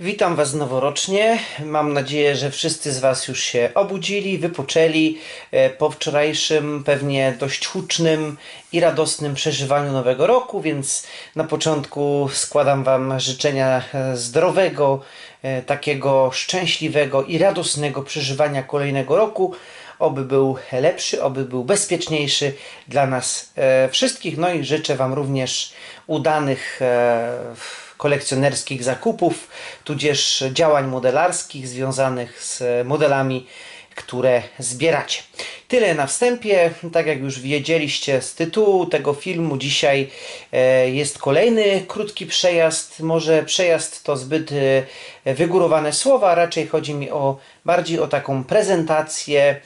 Witam Was noworocznie. Mam nadzieję, że wszyscy z Was już się obudzili, wypoczęli e, po wczorajszym, pewnie dość hucznym i radosnym przeżywaniu nowego roku, więc na początku składam Wam życzenia e, zdrowego, e, takiego szczęśliwego i radosnego przeżywania kolejnego roku. Oby był lepszy, oby był bezpieczniejszy dla nas wszystkich. No i życzę Wam również udanych kolekcjonerskich zakupów, tudzież działań modelarskich związanych z modelami, które zbieracie. Tyle na wstępie. Tak jak już wiedzieliście z tytułu tego filmu, dzisiaj e, jest kolejny krótki przejazd. Może przejazd to zbyt e, wygórowane słowa, raczej chodzi mi o bardziej o taką prezentację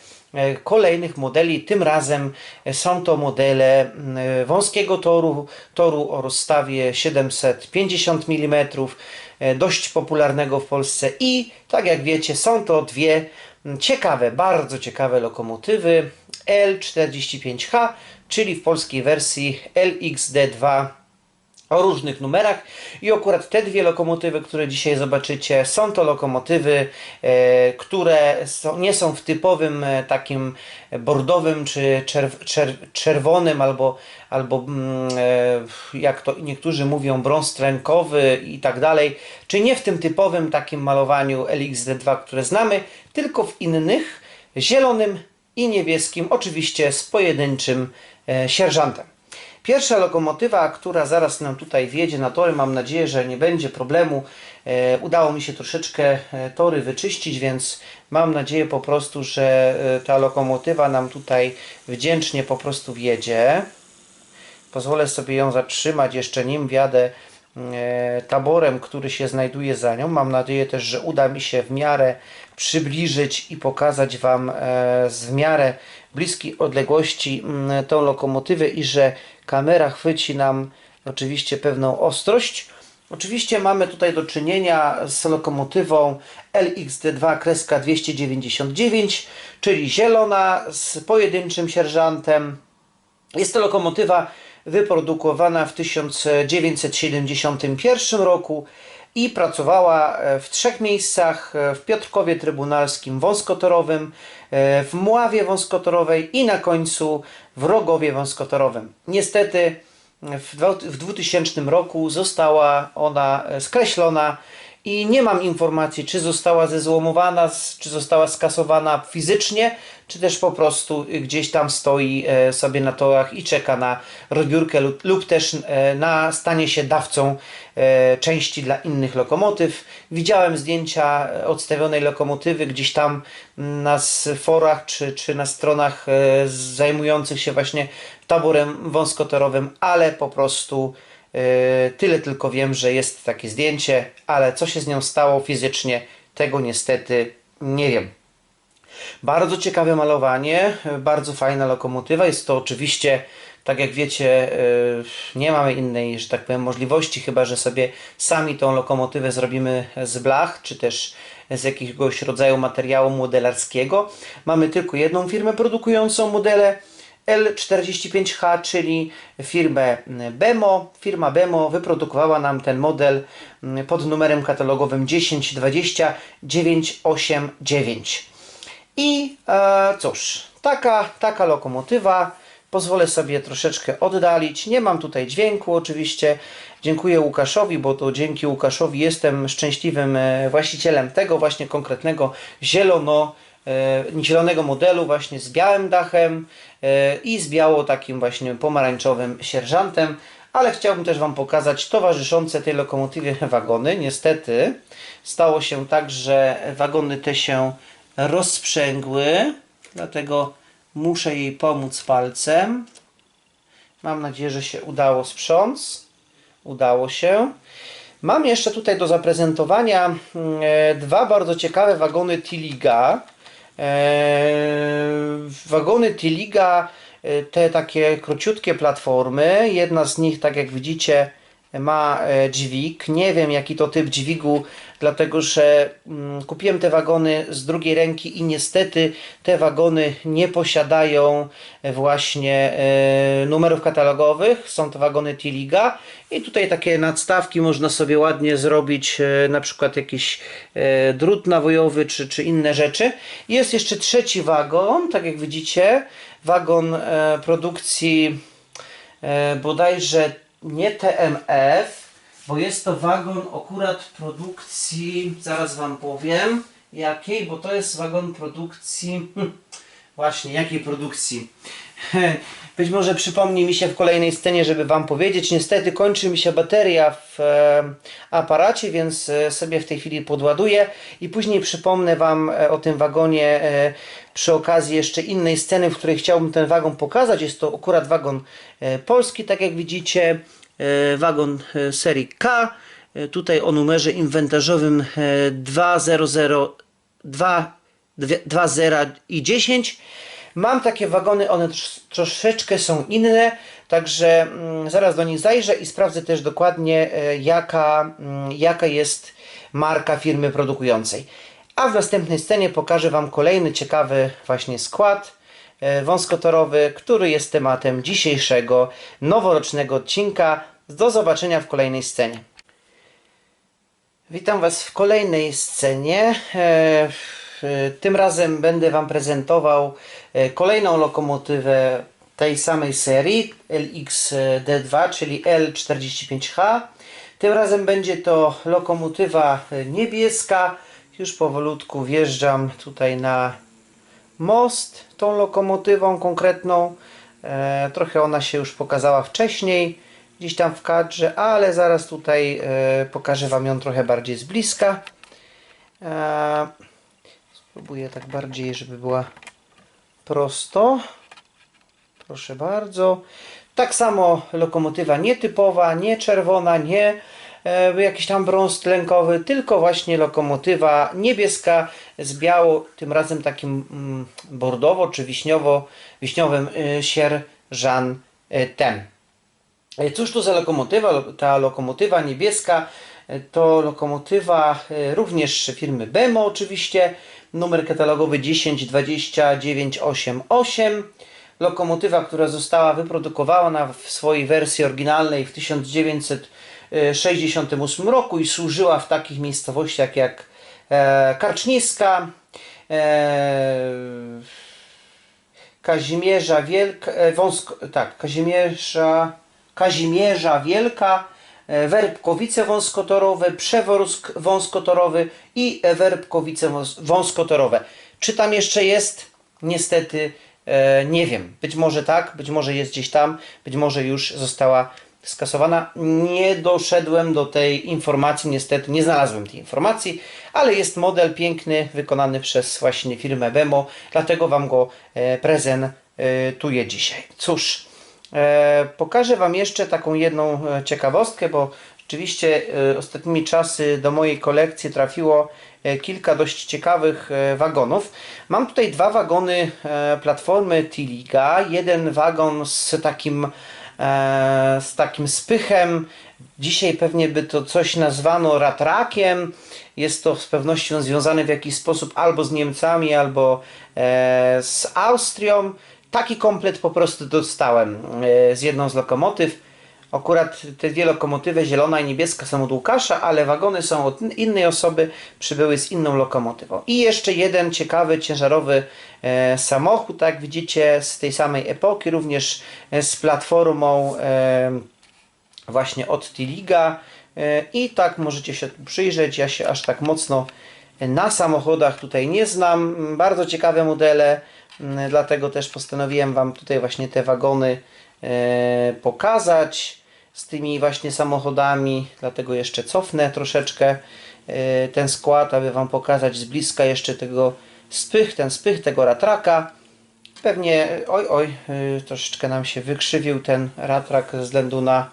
kolejnych modeli. Tym razem e, są to modele e, wąskiego toru, toru o rozstawie 750 mm, e, dość popularnego w Polsce i tak jak wiecie są to dwie ciekawe, bardzo ciekawe lokomotywy L45H, czyli w polskiej wersji LXD2 o różnych numerach i akurat te dwie lokomotywy, które dzisiaj zobaczycie, są to lokomotywy, e, które są, nie są w typowym e, takim bordowym czy czerw, czer, czerwonym albo, albo mm, e, jak to niektórzy mówią brąz trękowy i tak dalej, czy nie w tym typowym takim malowaniu LXD2, które znamy, tylko w innych, zielonym i niebieskim, oczywiście z pojedynczym sierżantem. Pierwsza lokomotywa, która zaraz nam tutaj wjedzie na tory, mam nadzieję, że nie będzie problemu. E, udało mi się troszeczkę e, tory wyczyścić, więc mam nadzieję po prostu, że e, ta lokomotywa nam tutaj wdzięcznie po prostu wjedzie. Pozwolę sobie ją zatrzymać jeszcze nim wjadę taborem, który się znajduje za nią. Mam nadzieję też, że uda mi się w miarę przybliżyć i pokazać Wam e, z w miarę bliskiej odległości mm, tą lokomotywę i że kamera chwyci nam oczywiście pewną ostrość. Oczywiście mamy tutaj do czynienia z lokomotywą LXD2 kreska 299, czyli zielona z pojedynczym sierżantem. Jest to lokomotywa wyprodukowana w 1971 roku i pracowała e, w trzech miejscach e, w Piotrkowie Trybunalskim Wąskotorowym, e, w Mławie Wąskotorowej i na końcu w Rogowie Wąskotorowym. Niestety w dwa- w 2000 roku została ona skreślona i nie mam informacji, czy została zezłomowana, czy została skasowana fizycznie, czy też po prostu gdzieś tam stoi e, sobie na torach i czeka na rozbiórkę lub, lub też e, na stanie się dawcą e, części dla innych lokomotyw. Widziałem zdjęcia odstawionej lokomotywy gdzieś tam na forach czy, czy na stronach zajmujących się właśnie taborem wąskotorowym, ale po prostu tyle tylko wiem, że jest takie zdjęcie, ale co się z nią stało fizycznie, tego niestety nie wiem. Bardzo ciekawe malowanie, bardzo fajna lokomotywa. Jest to oczywiście, tak jak wiecie, yy, nie mamy innej, że tak powiem, możliwości, chyba że sobie sami tą lokomotywę zrobimy z blach, czy też z jakiegoś rodzaju materiału modelarskiego. Mamy tylko jedną firmę produkującą modele. L45H, czyli firmę Bemo. Firma Bemo wyprodukowała nam ten model mm, pod numerem katalogowym 1020 989. I e, cóż, taka, taka lokomotywa. Pozwolę sobie troszeczkę oddalić. Nie mam tutaj dźwięku oczywiście. Dziękuję Łukaszowi, bo to dzięki Łukaszowi jestem szczęśliwym e, właścicielem tego właśnie konkretnego zielono, e, zielonego modelu właśnie z białym dachem e, i z biało takim właśnie pomarańczowym sierżantem. Ale chciałbym też Wam pokazać towarzyszące tej lokomotywie wagony. Niestety stało się tak, że wagony te się rozprzęgły, dlatego muszę jej pomóc palcem. Mam nadzieję, że się udało sprząc. Udało się. Mam jeszcze tutaj do zaprezentowania mm, e, dwa bardzo ciekawe wagony Tiliga. E, wagony Tiliga, e, te takie króciutkie platformy. Jedna z nich, tak jak widzicie, ma e, dźwig. Nie wiem jaki to typ dźwigu, dlatego że mm, kupiłem te wagony z drugiej ręki i niestety te wagony nie posiadają e, właśnie e, numerów katalogowych. Są to wagony Tiliga i tutaj takie nadstawki można sobie ładnie zrobić, na przykład jakiś drut nawojowy czy, czy inne rzeczy. Jest jeszcze trzeci wagon, tak jak widzicie, wagon produkcji bodajże nie TMF, bo jest to wagon akurat produkcji, zaraz Wam powiem jakiej, bo to jest wagon produkcji, hm, właśnie jakiej produkcji. Być może przypomni mi się w kolejnej scenie, żeby Wam powiedzieć. Niestety kończy mi się bateria w e, aparacie, więc e, sobie w tej chwili podładuję i później przypomnę Wam e, o tym wagonie przy okazji jeszcze innej sceny, w której chciałbym ten wagon pokazać. Jest to akurat wagon polski, tak jak widzicie, wagon serii K. Tutaj o numerze inwentarzowym e, 2002 2, 0 i 10. Mam takie wagony, one tros- troszeczkę są inne, także mm, zaraz do nich zajrzę i sprawdzę też dokładnie e, jaka, mm, jaka jest marka firmy produkującej. A w następnej scenie pokażę Wam kolejny ciekawy właśnie skład e, wąskotorowy, który jest tematem dzisiejszego noworocznego odcinka. Do zobaczenia w kolejnej scenie. Witam Was w kolejnej scenie. E, Tym razem będę Wam prezentował e, kolejną lokomotywę tej samej serii LXD2, czyli L45H. Tym razem będzie to lokomotywa e, niebieska. Już powolutku wjeżdżam tutaj na most tą lokomotywą konkretną. E, trochę ona się już pokazała wcześniej, gdzieś tam w kadrze, ale zaraz tutaj e, pokażę Wam ją trochę bardziej z bliska. Spróbuję tak bardziej, żeby była prosto. Proszę bardzo. Tak samo lokomotywa nietypowa, nie czerwona, nie e, jakiś tam brąz tlenkowy, tylko właśnie lokomotywa niebieska z biało, tym razem takim mm, bordowo czy wiśniowo, wiśniowym y, sierżantem. E, Cóż to za lokomotywa? Lo- Ta lokomotywa niebieska e, to lokomotywa e, również firmy Bemo oczywiście, numer katalogowy 1020988. Lokomotywa, która została wyprodukowana w swojej wersji oryginalnej w 1968 roku i służyła w takich miejscowościach jak e, Karczniska, e, Kazimierza Wielka, e, tak, Kazimierza, Kazimierza Wielka, Werbkowice wąskotorowe, Przeworsk wąskotorowy i Werbkowice wąs- wąskotorowe. Czy tam jeszcze jest? Niestety e, nie wiem. Być może tak, być może jest gdzieś tam, być może już została skasowana. Nie doszedłem do tej informacji, niestety nie znalazłem tej informacji, ale jest model piękny, wykonany przez właśnie firmę Bemo, dlatego Wam go e, prezentuję dzisiaj. Cóż, e, pokażę Wam jeszcze taką jedną e, ciekawostkę, bo rzeczywiście e, ostatnimi czasy do mojej kolekcji trafiło e, kilka dość ciekawych e, wagonów. Mam tutaj dwa wagony e, platformy Tiliga. Jeden wagon z takim e, z takim spychem. Dzisiaj pewnie by to coś nazwano ratrakiem. Jest to z pewnością związane w jakiś sposób albo z Niemcami, albo e, z Austrią. Taki komplet po prostu dostałem e, z jedną z lokomotyw. Akurat te dwie lokomotywy, zielona i niebieska, są od Łukasza, ale wagony są od innej osoby, przybyły z inną lokomotywą. I jeszcze jeden ciekawy, ciężarowy e, samochód, tak widzicie, z tej samej epoki, również e, z platformą e, właśnie od Tiliga. E, I tak możecie się tu przyjrzeć. Ja się aż tak mocno na samochodach tutaj nie znam. Bardzo ciekawe modele, dlatego też postanowiłem Wam tutaj właśnie te wagony e, pokazać z tymi właśnie samochodami. Dlatego jeszcze cofnę troszeczkę e, ten skład, aby Wam pokazać z bliska jeszcze tego spych, ten spych tego ratraka. Pewnie, oj, oj, troszeczkę nam się wykrzywił ten ratrak ze względu na,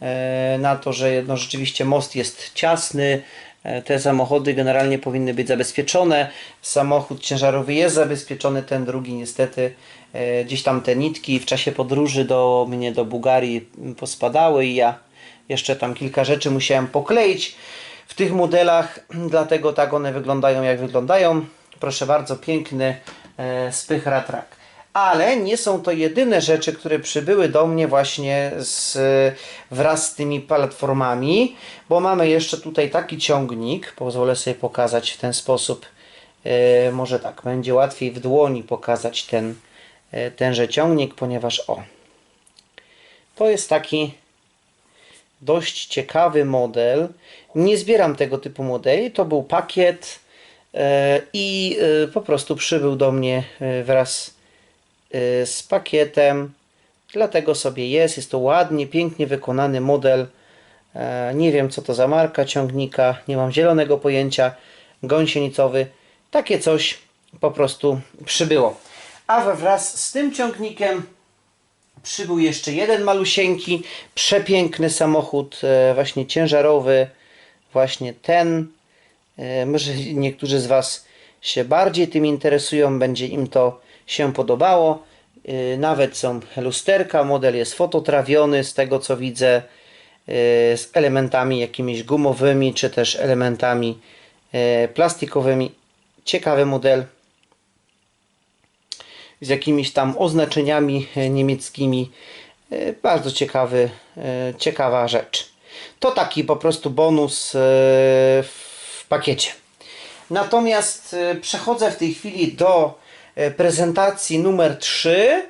e, na to, że no, rzeczywiście most jest ciasny. E, Te samochody generalnie powinny być zabezpieczone. Samochód ciężarowy jest zabezpieczony, ten drugi niestety e, gdzieś tam te nitki w czasie podróży do mnie do Bułgarii pospadały i ja Jeszcze tam kilka rzeczy musiałem pokleić w tych modelach, dlatego tak one wyglądają jak wyglądają. Proszę bardzo, piękny e, spych ratrak. Ale nie są to jedyne rzeczy, które przybyły do mnie właśnie z, wraz z tymi platformami, bo mamy jeszcze tutaj taki ciągnik. Pozwolę sobie pokazać w ten sposób. E, może tak, będzie łatwiej w dłoni pokazać ten, e, tenże ciągnik, ponieważ o, to jest taki dość ciekawy model. Nie zbieram tego typu modeli. To był pakiet e, i po prostu przybył do mnie wraz e, z pakietem. Dlatego sobie jest. Jest to ładnie, pięknie wykonany model. E, Nie wiem co to za marka ciągnika. Nie mam zielonego pojęcia. Gąsienicowy. Takie coś po prostu przybyło. A wraz z tym ciągnikiem przybył jeszcze jeden malusieńki, przepiękny samochód, e, właśnie ciężarowy, właśnie ten. E, Może niektórzy z Was się bardziej tym interesują, będzie im to się podobało. E, Nawet są lusterka, model jest fototrawiony z tego co widzę, e, z elementami jakimiś gumowymi, czy też elementami e, plastikowymi. Ciekawy model z jakimiś tam oznaczeniami niemieckimi. Bardzo ciekawy, ciekawa rzecz. To taki po prostu bonus w pakiecie. Natomiast przechodzę w tej chwili do prezentacji numer 3.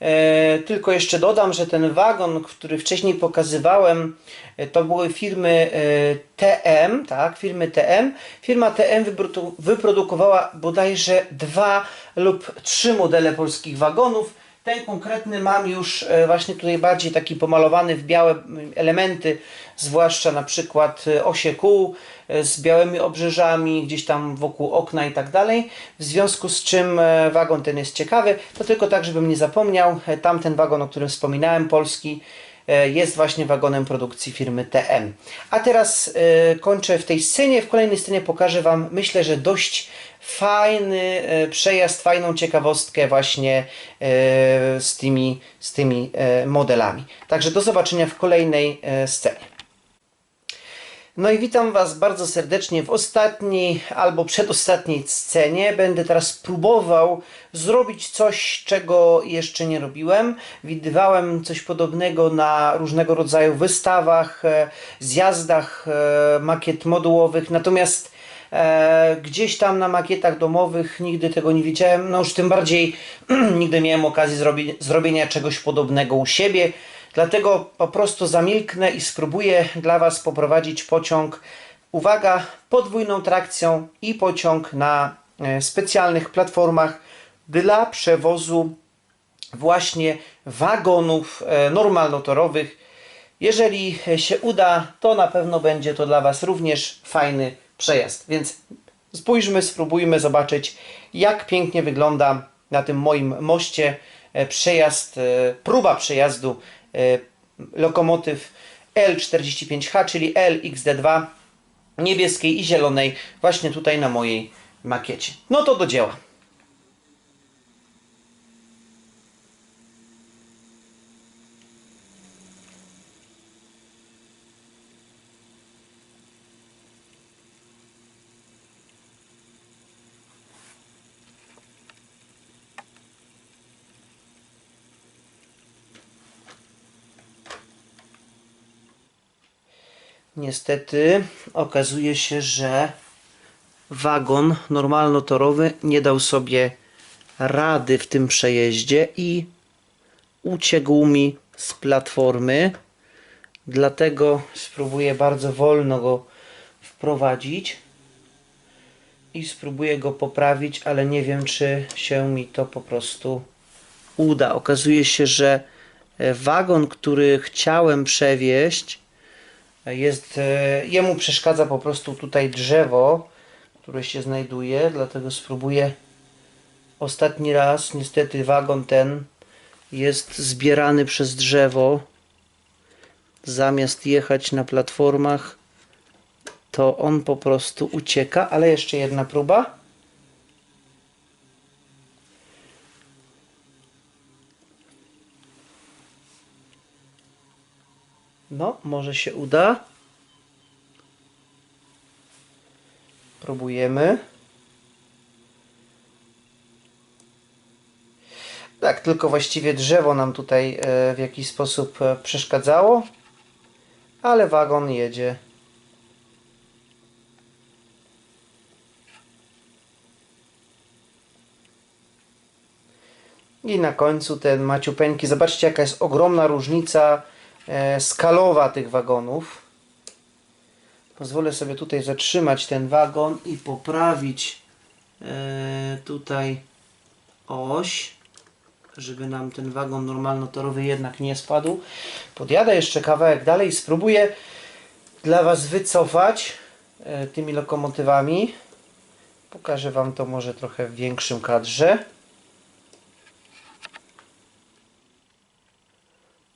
E, Tylko jeszcze dodam, że ten wagon, który wcześniej pokazywałem, e, to były firmy e, TM, tak, firmy TM. Firma TM wyprodu- wyprodukowała bodajże dwa lub trzy modele polskich wagonów. Ten konkretny mam już e, właśnie tutaj bardziej taki pomalowany w białe elementy, zwłaszcza na przykład e, osie kół e, z białymi obrzeżami, gdzieś tam wokół okna i tak dalej. W związku z czym e, wagon ten jest ciekawy. To tylko tak, żebym nie zapomniał, e, tamten wagon, o którym wspominałem, polski, e, jest właśnie wagonem produkcji firmy TM. A teraz e, kończę w tej scenie. W kolejnej scenie pokażę Wam, myślę, że dość fajny e, przejazd, fajną ciekawostkę właśnie e, z tymi, z tymi e, modelami. Także do zobaczenia w kolejnej e, scenie. No i witam Was bardzo serdecznie w ostatniej albo przedostatniej scenie. Będę teraz próbował zrobić coś, czego jeszcze nie robiłem. Widywałem coś podobnego na różnego rodzaju wystawach, e, zjazdach e, makiet modułowych, natomiast e, gdzieś tam na makietach domowych nigdy tego nie widziałem. No już tym bardziej nigdy miałem okazji zrobi- zrobienia czegoś podobnego u siebie. Dlatego po prostu zamilknę i spróbuję dla Was poprowadzić pociąg, uwaga, podwójną trakcją i pociąg na e, specjalnych platformach dla przewozu właśnie wagonów e, normalnotorowych. Jeżeli się uda, to na pewno będzie to dla Was również fajny przejazd. Więc spójrzmy, spróbujmy zobaczyć, jak pięknie wygląda na tym moim moście e, przejazd, próba przejazdu lokomotyw L45H, czyli LXD2 niebieskiej i zielonej właśnie tutaj na mojej makiecie. No to do dzieła. Niestety okazuje się, że wagon normalnotorowy nie dał sobie rady w tym przejeździe i uciekł mi z platformy. Dlatego spróbuję bardzo wolno go wprowadzić i spróbuję go poprawić, ale nie wiem, czy się mi to po prostu uda. Okazuje się, że wagon, który chciałem przewieźć, jest, e, jemu przeszkadza po prostu tutaj drzewo, które się znajduje, dlatego spróbuję ostatni raz. Niestety wagon ten jest zbierany przez drzewo. Zamiast jechać na platformach, to on po prostu ucieka, ale jeszcze jedna próba. No, może się uda. Próbujemy. Tak, tylko właściwie drzewo nam tutaj e, w jakiś sposób e, przeszkadzało, ale wagon jedzie. I na końcu ten maciupeńki. Zobaczcie, jaka jest ogromna różnica skalowa tych wagonów. Pozwolę sobie tutaj zatrzymać ten wagon i poprawić e, tutaj oś, żeby nam ten wagon normalnotorowy jednak nie spadł. Podjadę jeszcze kawałek dalej i spróbuję dla Was wycofać e, tymi lokomotywami. Pokażę Wam to może trochę w większym kadrze.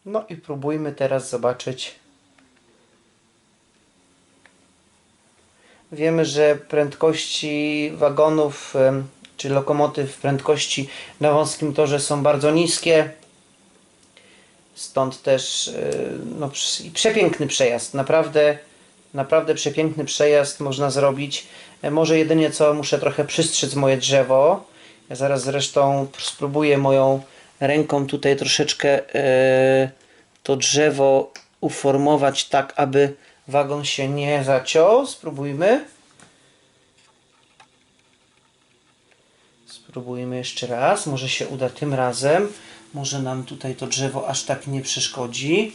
No i próbujmy teraz zobaczyć. Wiemy, że prędkości wagonów czy lokomotyw prędkości na wąskim torze są bardzo niskie. Stąd też e, no, przepiękny przejazd. Naprawdę, naprawdę przepiękny przejazd można zrobić. E, Może jedynie co muszę trochę przystrzec moje drzewo. Ja zaraz zresztą spróbuję moją ręką tutaj troszeczkę e, to drzewo uformować tak, aby wagon się nie zaciął. Spróbujmy. Spróbujmy jeszcze raz. Może się uda tym razem. Może nam tutaj to drzewo aż tak nie przeszkodzi.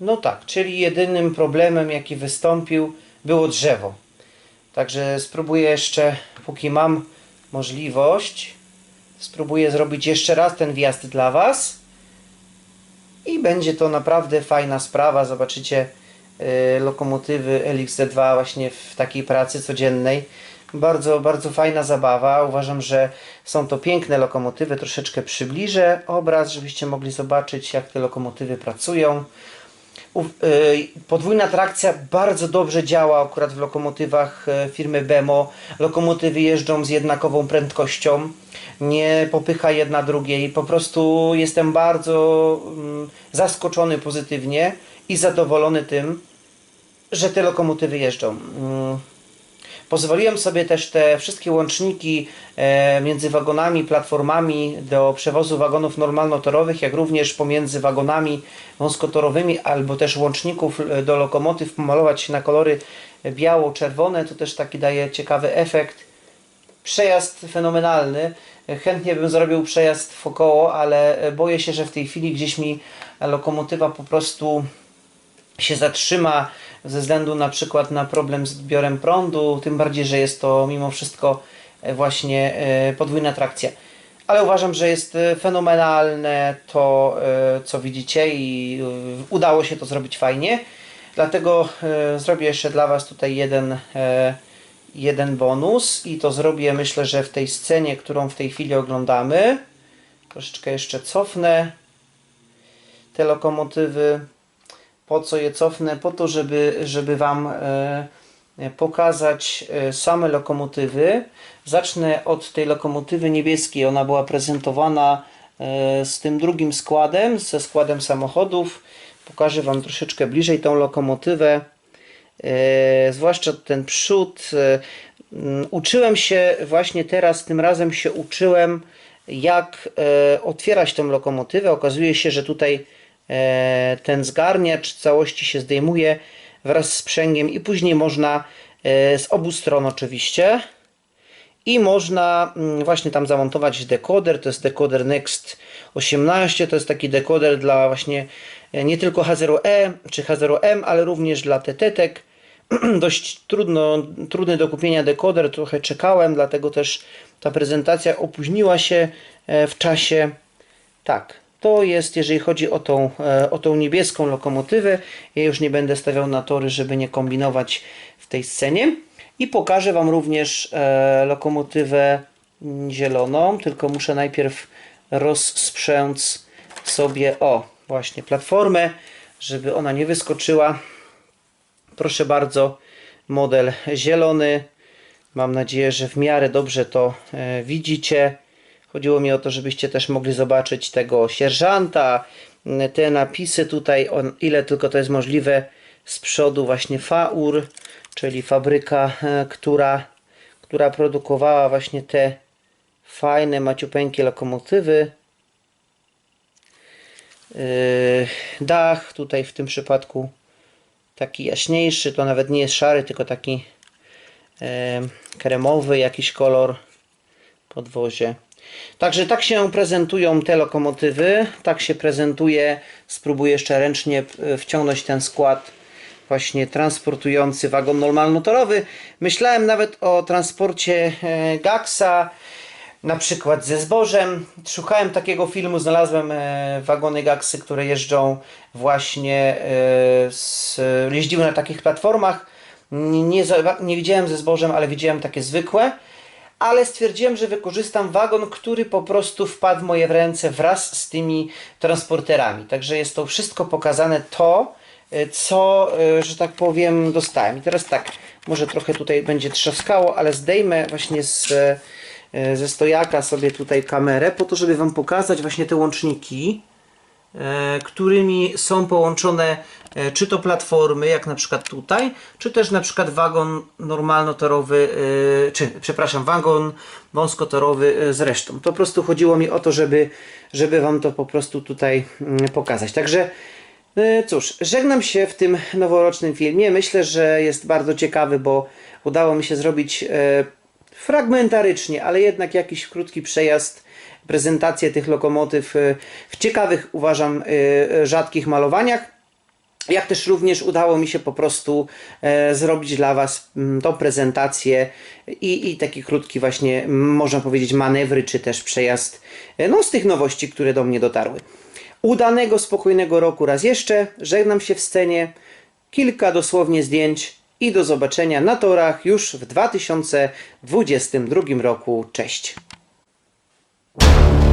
No tak, czyli jedynym problemem, jaki wystąpił, było drzewo. Także spróbuję jeszcze, póki mam możliwość, spróbuję zrobić jeszcze raz ten wjazd dla Was. I będzie to naprawdę fajna sprawa. Zobaczycie y, lokomotywy LXD2 właśnie w takiej pracy codziennej. Bardzo, bardzo fajna zabawa. Uważam, że są to piękne lokomotywy. Troszeczkę przybliżę obraz, żebyście mogli zobaczyć, jak te lokomotywy pracują. Y, Podwójna trakcja bardzo dobrze działa akurat w lokomotywach e, firmy Bemo. Lokomotywy jeżdżą z jednakową prędkością, nie popycha jedna drugiej. Po prostu jestem bardzo mm, zaskoczony pozytywnie i zadowolony tym, że te lokomotywy jeżdżą. Pozwoliłem sobie też te wszystkie łączniki e, między wagonami, platformami do przewozu wagonów normalnotorowych, jak również pomiędzy wagonami wąskotorowymi, albo też łączników e, do lokomotyw pomalować na kolory biało-czerwone. To też taki daje ciekawy efekt. Przejazd fenomenalny. Chętnie bym zrobił przejazd wokoło, ale e, boję się, że w tej chwili gdzieś mi lokomotywa po prostu się zatrzyma ze względu na przykład na problem z odbiorem prądu, tym bardziej, że jest to mimo wszystko e, właśnie e, podwójna trakcja. Ale uważam, że jest e, fenomenalne to, co widzicie i udało się to zrobić fajnie. Dlatego zrobię jeszcze dla Was tutaj jeden, jeden bonus i to zrobię myślę, że w tej scenie, którą w tej chwili oglądamy. Troszeczkę jeszcze cofnę te lokomotywy. Po co je cofnę? Po to, żeby, żeby Wam e, pokazać e, same lokomotywy. Zacznę od tej lokomotywy niebieskiej. Ona była prezentowana e, z tym drugim składem, ze składem samochodów. Pokażę Wam troszeczkę bliżej tą lokomotywę. Zwłaszcza ten przód. Uczyłem się właśnie teraz, tym razem się uczyłem, jak otwierać tą lokomotywę. Okazuje się, że tutaj ten zgarniacz całości się zdejmuje wraz z sprzęgiem i później można e, z obu stron oczywiście i można mm, właśnie tam zamontować dekoder, to jest dekoder Next 18, to jest taki dekoder dla właśnie e, nie tylko H0e czy H0M, ale również dla TTTek. Dość trudno, trudny do kupienia dekoder, trochę czekałem, dlatego też ta prezentacja opóźniła się e, w czasie. Tak, to jest, jeżeli chodzi o tą, e, o tą niebieską lokomotywę. Ja już nie będę stawiał na tory, żeby nie kombinować w tej scenie. I pokażę Wam również e, lokomotywę zieloną, tylko muszę najpierw rozsprzęc sobie, o, właśnie platformę, żeby ona nie wyskoczyła. Proszę bardzo, model zielony. Mam nadzieję, że w miarę dobrze to e, widzicie. Chodziło mi o to, żebyście też mogli zobaczyć tego sierżanta, te napisy tutaj, o ile tylko to jest możliwe, z przodu właśnie FAUR, czyli fabryka, e, która, która produkowała właśnie te fajne, maciupeńkie lokomotywy. Yy, Dach tutaj w tym przypadku taki jaśniejszy, to nawet nie jest szary, tylko taki e, kremowy jakiś kolor podwozie. Także tak się prezentują te lokomotywy, tak się prezentuje, spróbuję jeszcze ręcznie e, wciągnąć ten skład właśnie transportujący wagon normalnotorowy. Myślałem nawet o transporcie e, Gaxa, na przykład ze zbożem. Szukałem takiego filmu, znalazłem e, wagony Gaxy, które jeżdżą właśnie, z, jeździły na takich platformach. Nie, nie widziałem ze zbożem, ale widziałem takie zwykłe. Ale stwierdziłem, że wykorzystam wagon, który po prostu wpadł w moje ręce wraz z tymi transporterami. Także jest to wszystko pokazane to, e, co, e, że tak powiem, dostałem. I teraz tak, może trochę tutaj będzie trzaskało, ale zdejmę właśnie z, e, ze stojaka sobie tutaj kamerę, po to, żeby Wam pokazać właśnie te łączniki, którymi są połączone e, czy to platformy, jak na przykład tutaj, czy też na przykład wagon normalnotorowy, e, czy przepraszam, wagon wąskotorowy e, z resztą. Po prostu chodziło mi o to, żeby, żeby Wam to po prostu tutaj mm, pokazać. Także E, Cóż, żegnam się w tym noworocznym filmie. Myślę, że jest bardzo ciekawy, bo udało mi się zrobić e, fragmentarycznie, ale jednak jakiś krótki przejazd, prezentację tych lokomotyw e, w ciekawych, uważam, e, rzadkich malowaniach. Jak też również udało mi się po prostu e, zrobić dla Was mm, tą prezentację i, i taki krótki właśnie, można powiedzieć, manewry, czy też przejazd e, no, z tych nowości, które do mnie dotarły. Udanego, spokojnego roku raz jeszcze. Żegnam się w scenie. Kilka dosłownie zdjęć i do zobaczenia na torach już w 2022 roku. Cześć! you